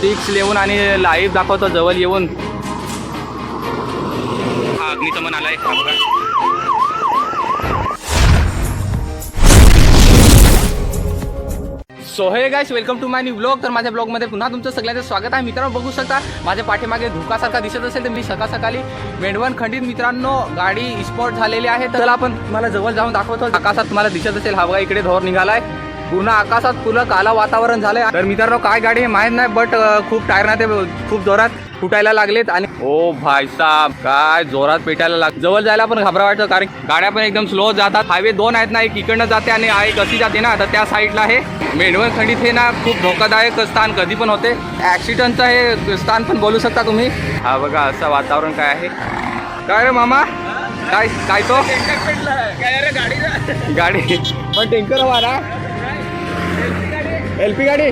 पिक्स येऊन आणि लाईव्ह दाखवतो जवळ येऊन. हा अग्निशमन आलाय. बघा. So hey guys welcome to my new blog तर माझ्या ब्लॉगमध्ये पुन्हा तुमचं सगळ्यांचं स्वागत आहे. मित्रांनो बघू शकता माझ्या पाठीमागे धुकासारखा दिसत असेल तर मी सकाळ सकाळी मेंढवण खंडित मित्रांनो गाडी स्पॉट झालेली आहे. तर आपण तुम्हाला जवळ जाऊन दाखवतो. आकाशात तुम्हाला दिसत असेल. हा इकडे धोर निघालाय. पूर्ण आकाशात पूर्ण काला वातावरण झालंय. तर मित्रांनो काय गाडी हे माहीत नाही बट खूप टायर ते खूप जोरात फुटायला लागलेत आणि ओ भाई साहेब काय जोरात पेटायला लाग जवळ जायला पण घाबरा वाटतं कारण गाड्या पण एकदम स्लो जातात. हायवे दोन आहेत ना एक इकडनं जाते आणि एक अशी जाते ना तर त्या साईडला हे. मेंढवण खंडित हे ना खूप धोकादायक स्थान कधी पण होते. ऍक्सिडेंटचं हे स्थान पण बोलू शकता तुम्ही. हा बघा असं वातावरण काय आहे. काय रे मामा? काय काय तो? गाडी? पण टेंकर वारा एल पी गाडी?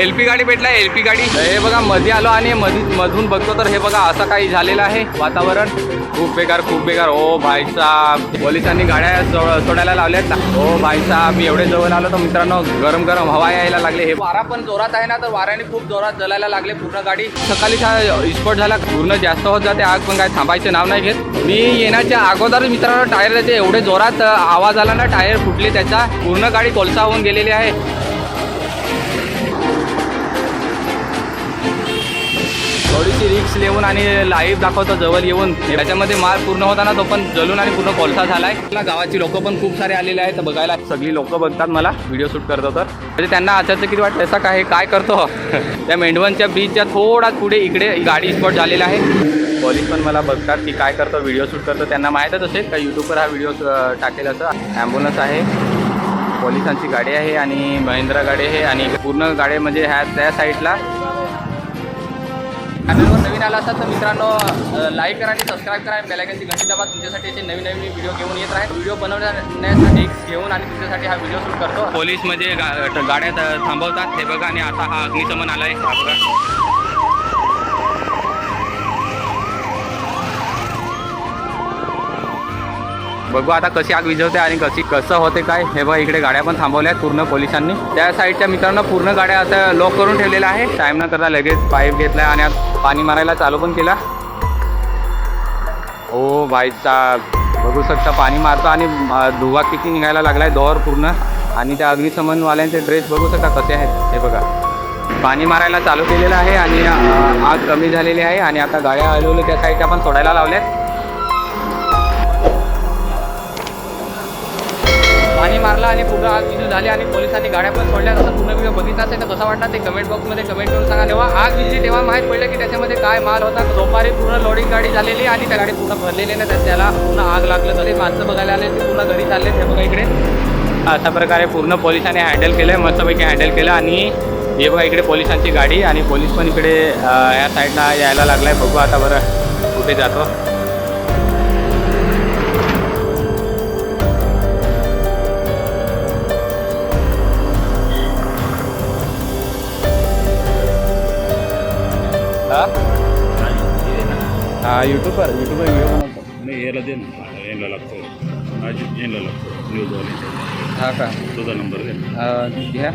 एल पी गाडी भेटला एल पी गाडी हे बघा मध्ये आलो आणि मधी मधून बघतो तर हे बघा असं काही झालेलं आहे वातावरण. खूप बेकार खूप बेकार. ओ भाई साहेब पोलिसांनी गाड्या सो- सोडायला लावल्यात. ना ओ भाई साहेब मी एवढे जवळ आलो तर मित्रांनो गरम गरम हवा यायला लागले. हे वारा पण जोरात आहे ना तर वाऱ्याने खूप जोरात जलायला लागले पूर्ण गाडी. सकाळी हा झाला पूर्ण जास्त होत जाते. आग पण काय थांबायचे नाव नाही घेत. मी येण्याच्या अगोदर मित्रांनो टायर त्याचे एवढे जोरात आवाज आला ना टायर फुटले त्याचा. पूर्ण गाडी कोलसा होऊन गेलेली आहे. थोडीशी रिक्स लिहून आणि लाईव्ह दाखवतो जवळ येऊन. त्याच्यामध्ये माल पूर्ण होता ना तो पण जलून आणि पूर्ण कोलसा झालाय. मला गावाची लोक पण खूप सारे आलेले आहेत बघायला. सगळी लोक बघतात मला व्हिडिओ शूट करतो तर. म्हणजे त्यांना आचारचं किती वाटतं असा काय काय करतो? त्या मेंढवनच्या बीचच्या थोडा पुढे इकडे गाडी स्पॉट झालेला आहे. पोलीस पण मला बघतात की काय करतो व्हिडिओ शूट करतो त्यांना माहीतच असेल का यूट्यूबवर हा व्हिडिओ टाकेल असं. ॲम्ब्युलन्स आहे. पोलिसांची गाडी आहे आणि महिंद्रा गाडी आहे आणि पूर्ण गाडी म्हणजे ह्या त्या साईडला चॅनलवर नवीन आला असाल तर मित्रांनो लाईक करा आणि सबस्क्राईब करा. बेलायकनची घंटी दाबा. तुमच्यासाठी असे नवीन नवीन व्हिडिओ घेऊन येत राहील व्हिडिओ बनवण्यासाठी घेऊन आणि तुमच्यासाठी हा व्हिडिओ सुरू करतो. पोलीस म्हणजे गा- गाड्या थांबवतात. हे बघा आणि आता हा अग्निशमन आला हा बघा बघू आता कशी आग विझवते आणि कशी कसं होते काय. हे बघा इकडे गाड्या पण थांबवल्या आहेत पूर्ण पोलिसांनी. त्या साईडच्या मित्रांनो पूर्ण गाड्या आता लॉक करून ठेवलेल्या आहे टाईम न करता लगेच पाईप घेतलाय आणि आता पाणी मारायला चालू पण केला. ओ भाई साहेब बघू शकता पाणी मारतो आणि धुवा किती निघायला लागलाय दोर पूर्ण. आणि त्या अग्निशमनवाल्यांचे ड्रेस बघू शकता कसे आहेत. हे बघा. पाणी मारायला चालू केलेलं आहे आणि आग कमी झालेली आहे आणि आता गाड्या हलवल्या त्या साईडच्या पण सोडायला लावल्यात. आणि पूर्ण आग विजू झाली आणि पोलिसांनी गाड्या पण सोडल्या तसं पूर्ण व्हिडिओ बघितला असेल तर कसं वाटतं ते कमेंट बॉक्समध्ये कमेंट करून सांगा. तेव्हा आग विजली तेव्हा माहीत पडलं की त्याच्यामध्ये काय माल होता. दुपारी पूर्ण लोडिंग गाडी झालेली आणि त्या गाडी पूर्ण भरलेली नाही. तर त्याला पूर्ण आग लागलं. तरी माणसं बघायला आले ते पूर्ण घरी चालले. ते बघा इकडे. अशा प्रकारे पूर्ण पोलिसांनी हँडल केलं आहे मस्तपैकी हँडल केलं. आणि हे बघा इकडे पोलिसांची गाडी आणि पोलीस पण इकडे या साईडला यायला लागलाय. बघू आता बरं कुठे जातो. नाही याला दे ना यांना लागतो आज यांना लागतो न्यूजवाले हा का तुझा नंबर दे घ्या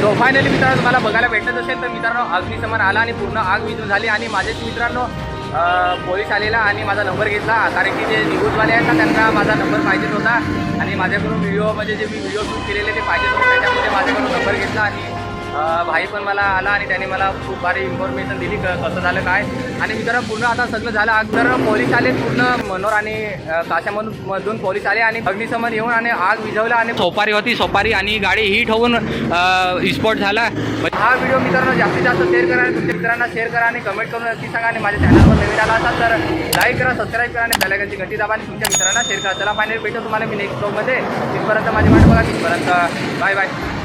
सो फायनली मित्रांनो तुम्हाला बघायला भेटत असेल तर मित्रांनो अग्निशमन आला आणि पूर्ण आग विजून झाली. आणि माझेच मित्रांनो पोलीस आलेला आणि माझा नंबर घेतला. कारण की जे न्यूजवाले आहेत ना त्यांना माझा नंबर पाहिजेच होता. आणि माझ्याकडून व्हिडिओ म्हणजे जे मी व्हिडिओ शूट केलेले ते पाहिजेच होते. त्याच्यामध्ये माझ्याकडून नंबर घेतला आणि भाई पण मला आला आणि त्याने मला खूप भारी इन्फॉर्मेशन दिली क- कसं झालं काय. आणि मित्रांनो पूर्ण आता सगळं झालं. आग तर पोलीस आले पूर्ण मनोर आणि काशामधून मधून पोलीस आले आणि अग्निशमन येऊन आणि आग विझवला आणि सोपारी होती सोपारी आणि गाडी हीट होऊन स्पॉट झाला. हा व्हिडिओ मित्रांनो जास्तीत जास्त शेअर करा आणि तुमच्या मित्रांना शेअर करा आणि कमेंट करून नक्की सांगा आणि माझ्या चॅनलवर नवीन आला असाल तर लाईक करा सबस्क्राईब करा आणि बेलायकनची घंटी दाबा आणि तुमच्या मित्रांना शेअर करा. चला फायनल भेटतो तुम्हाला मी नेक्स्ट ब्लॉगमध्ये तिथपर्यंत माझी वाट बघा तिथपर्यंत. Bye bye